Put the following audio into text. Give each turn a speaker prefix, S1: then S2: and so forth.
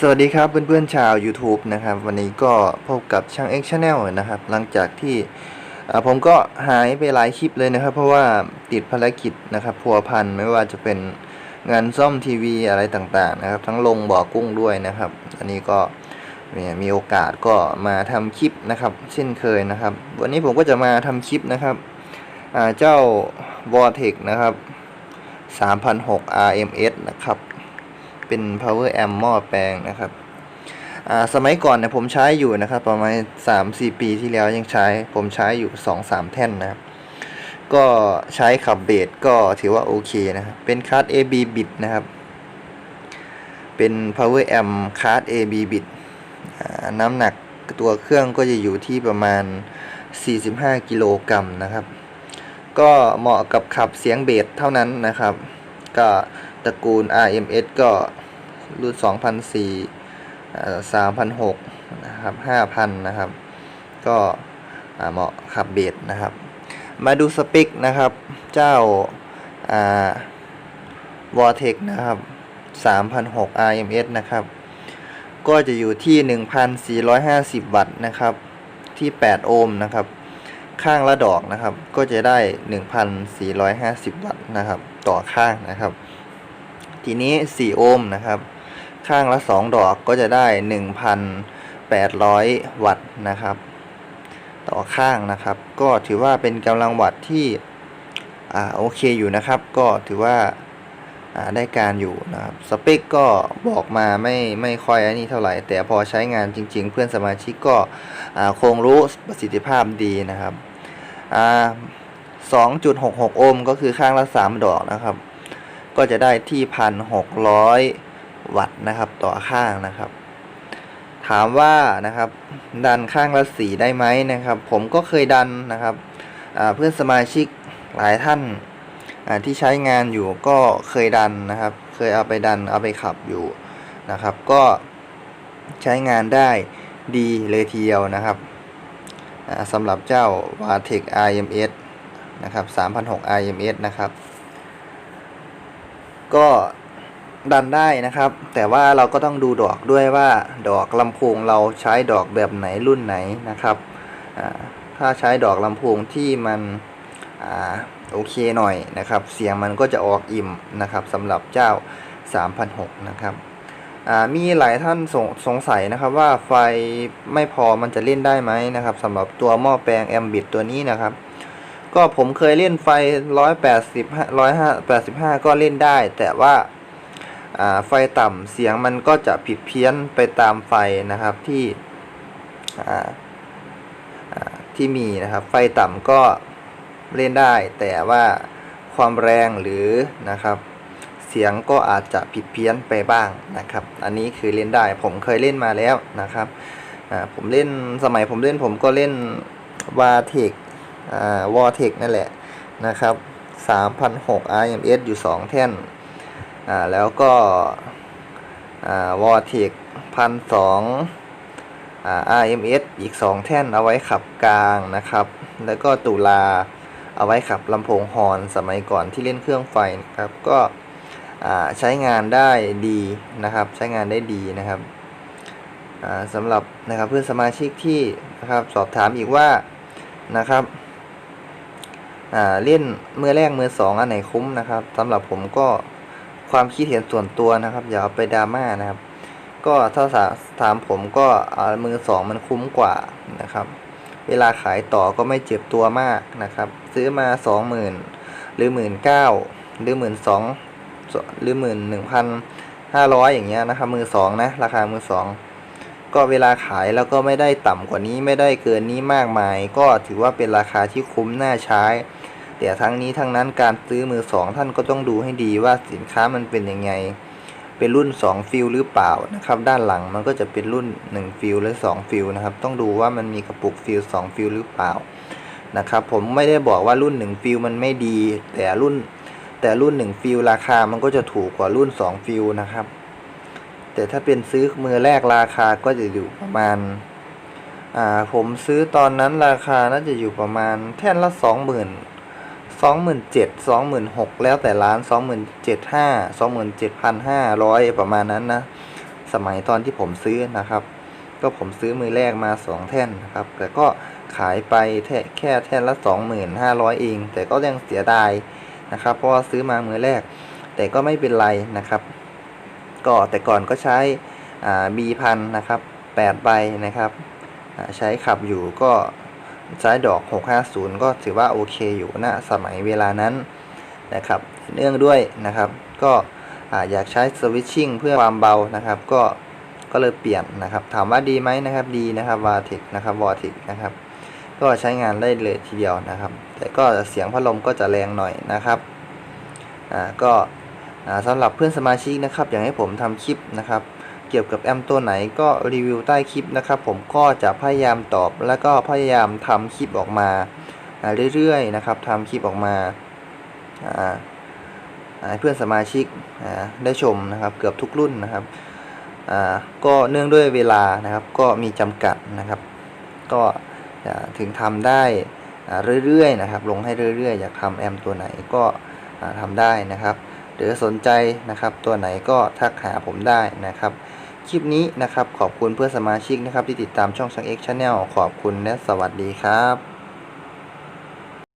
S1: สวัสดีครับเพื่อนๆชาว YouTube นะครับวันนี้ก็พบกับช่าง X Channel นะครับ หลังจากที่ผมก็หายไปหลายคลิปเลยนะครับ เพราะว่าติดภารกิจนะครับพัวพันไม่ว่าจะเป็นงานซ่อมทีวีอะไรต่างๆนะครับ ทั้งลงบ่อกุ้งด้วยนะครับ อันนี้ก็มีโอกาสก็มาทำคลิปนะครับ เช่นเคยนะครับ วันนี้ผมก็จะมาทำคลิปนะครับเจ้า Vortex นะครับ 3006 RMS นะครับ เป็น power amp หม้อแปลงนะครับอ่าสมัยก่อนเนี่ยผมใช้อยู่นะครับ ประมาณ 3-4 ปีที่แล้วยังใช้ผมใช้อยู่ 2-3 แท่นนะครับ ก็ใช้ขับเบสก็ถือว่าโอเคนะครับเป็นคาร์ด AB bit นะครับ เป็น power amp คาร์ด AB bit น้ำหนักตัวเครื่องก็จะอยู่ที่ประมาณ 45 กิโลกรัมนะครับ ก็เหมาะกับขับเสียงเบสเท่านั้นนะครับ ก็ตระกูล RMS ก็รุ่น2004 3,006นะครับ5,000 นะครับ ก็เหมาะขับเบสนะครับ มาดูสเปคนะครับ เจ้าวอ่า Vortex นะครับ3,006 RMS นะครับ ก็จะอยู่ที่ 1,450 วัตต์นะครับ ที่ 8 โอห์มนะครับ ข้างละดอกนะครับ ก็จะได้ 1,450 วัตต์นะครับ ต่อข้างนะครับ ทีนี้ 4 โอห์มนะครับ ข้างละ 2 ดอกก็จะได้ 1,800 วัตต์นะครับ ต่อข้างนะครับ ก็ถือว่าเป็นกำลังวัตต์ที่อ่าโอเคอยู่นะครับ ก็ถือว่าอ่า ได้การอยู่นะครับสเปคก็บอกมาไม่ไม่ค่อยอันนี้เท่าไหร่ แต่พอใช้งานจริง ๆ เพื่อนสมาชิกก็คงรู้ประสิทธิภาพดีนะครับอ่า2.66 โอห์มก็คือข้างละ 3 ดอกนะครับ ก็จะได้ที่ 1,600 วัตต์นะครับต่อข้างนะครับ ถามว่านะครับดันข้างละสีได้ไหมนะครับ ผมก็เคยดันนะครับเพื่อนสมาชิกหลายท่าน ที่ใช้งานอยู่ก็เคยดันนะครับ เคยเอาไปดันเอาไปขับอยู่นะครับ ก็ใช้งานได้ดีเลยทีเดียวนะครับสำหรับเจ้า Vatek IMS นะครับ3,006 IMS นะครับ ก็ดันได้นะครับ แต่ว่าเราก็ต้องดูดอกด้วยว่าดอกลำโพงเราใช้ดอกแบบไหนรุ่นไหนนะครับ ถ้าใช้ดอกลำโพงที่มัน โอเคหน่อยนะครับ เสียงมันก็จะออกอิ่มนะครับสำหรับเจ้า3,006นะครับมีหลายท่านสงสงสัยนะครับว่าไฟไม่พอมันจะเล่นได้ไหมนะครับสำหรับตัวหม้อแปลงแอมบิตตัวนี้นะครับ ก็ผมเคยเล่นไฟ 180 185 ก็เล่นได้ แต่ว่าไฟต่ำเสียงมันก็จะผิดเพี้ยนไปตามไฟนะครับที่ที่มีนะครับ ไฟต่ำก็ เล่นได้ แต่ว่าความแรงหรือนะครับ เสียงก็อาจจะผิดเพี้ยนไปบ้างนะครับ อันนี้คือเล่นได้ผมเคยเล่นมาแล้วนะครับผมเล่นสมัยผมเล่นผมก็เล่นวาเทคอ่าวอเทคนั่นแหละนะครับ3,006 RMS อยู่ 2 แท่นอ่าแล้วก็อ่าวอเทคพันสองอา RMS อีก 2 แท่นเอาไว้ขับกลางนะครับ แล้วก็ตุลา เอาไว้ขับลำโพงฮอนสมัยก่อนที่เล่นเครื่องไฟนะครับ ก็ใช้งานได้ดีนะครับ ใช้งานได้ดีนะครับสำหรับนะครับเพื่อนสมาชิกที่นะครับสอบถามอีกว่านะครับเล่นมือแรกมือสองอันไหนคุ้มนะครับสำหรับผมก็ความคิดเห็นส่วนตัวนะครับอย่าเอาไปดราม่านะครับ ก็ถ้าถามผมก็มือสองมันคุ้มกว่านะครับ เวลาขายต่อก็ไม่เจ็บตัวมากนะครับ ซื้อมาสองหมื่นหรือหมื่นเก้าหรือหมื่นสองหรือหมื่นหนึ่งพันห้าร้อยอย่างเงี้ยนะครับ มือสองนะ ราคามือสองก็เวลาขายแล้วก็ไม่ได้ต่ำกว่านี้ไม่ได้เกินนี้มากมาย ก็ถือว่าเป็นราคาที่คุ้มน่าใช้ แต่ทั้งนี้ทั้งนั้นการซื้อมือสองท่านก็ต้องดูให้ดีว่าสินค้ามันเป็นยังไง เป็นรุ่น 2 ฟิลหรือเปล่านะครับ ด้านหลังมันก็จะเป็นรุ่น 1 ฟิลหรือ2ฟิลนะครับ ต้องดูว่ามันมีกระปุกฟิล 2 ฟิลหรือเปล่านะครับ ผมไม่ได้บอกว่ารุ่น 1 ฟิลมันไม่ดี แต่รุ่นแต่รุ่น 1 ฟิลราคามันก็จะถูกกว่ารุ่น 2 ฟิลนะครับ แต่ถ้าเป็นซื้อมือแรกราคาก็จะอยู่ประมาณอ่าผมซื้อตอนนั้นราคาน่าจะอยู่ประมาณแท่นละสองหมื่น สองหมื่นเจ็ดสองหมื่นหกแล้วแต่ร้านสองหมื่นเจ็ดห้าสองหมื่นเจ็ดพันห้าร้อยประมาณนั้นนะ สมัยตอนที่ผมซื้อนะครับ ก็ผมซื้อมือแรกมา2แท่นนะครับ แต่ก็ขายไปแค่แค่แท่นละ25,000เอง แต่ก็ยังเสียดายนะครับ เพราะว่าซื้อมามือแรก แต่ก็ไม่เป็นไรนะครับ ก็แต่ก่อนก็ใช้อ่า B พันนะครับ8ใบนะครับ ใช้ขับอยู่ก็ ใช้ดอก 650 ก็ถือว่าโอเคอยู่ณสมัยเวลานั้นนะครับ เนื่องด้วยนะครับ ก็อ่าอยากใช้สวิตชิ่งเพื่อความเบานะครับ ก็ก็เลยเปลี่ยนนะครับ ถามว่าดีไหมนะครับดีนะครับวาทิกนะครับวอทิกนะครับ ก็ใช้งานได้เลยทีเดียวนะครับ แต่ก็เสียงพัดลมก็จะแรงหน่อยนะครับอ่าก็อ่าสำหรับเพื่อนสมาชิกนะครับ อยากให้ผมทำคลิปนะครับ เกี่ยวกับแอมตัวไหนก็รีวิวใต้คลิปนะครับ ผมก็จะพยายามตอบ แล้วก็พยายามทำคลิปออกมาเรื่อยๆนะครับทำคลิปออกมาให้เพื่อนสมาชิกได้ชมนะครับ เกือบทุกรุ่นนะครับก็เนื่องด้วยเวลานะครับ ก็มีจำกัดนะครับ ก็ถึงทำได้เรื่อยๆนะครับ ลงให้เรื่อยๆ อยากทำแอมตัวไหนก็อ่าทำได้นะครับ หรือสนใจนะครับ ตัวไหนก็ทักหาผมได้นะครับ คลิปนี้นะครับขอบคุณเพื่อนสมาชิกนะครับที่ติดตามช่องช่าง X Channel ขอบคุณและสวัสดีครับ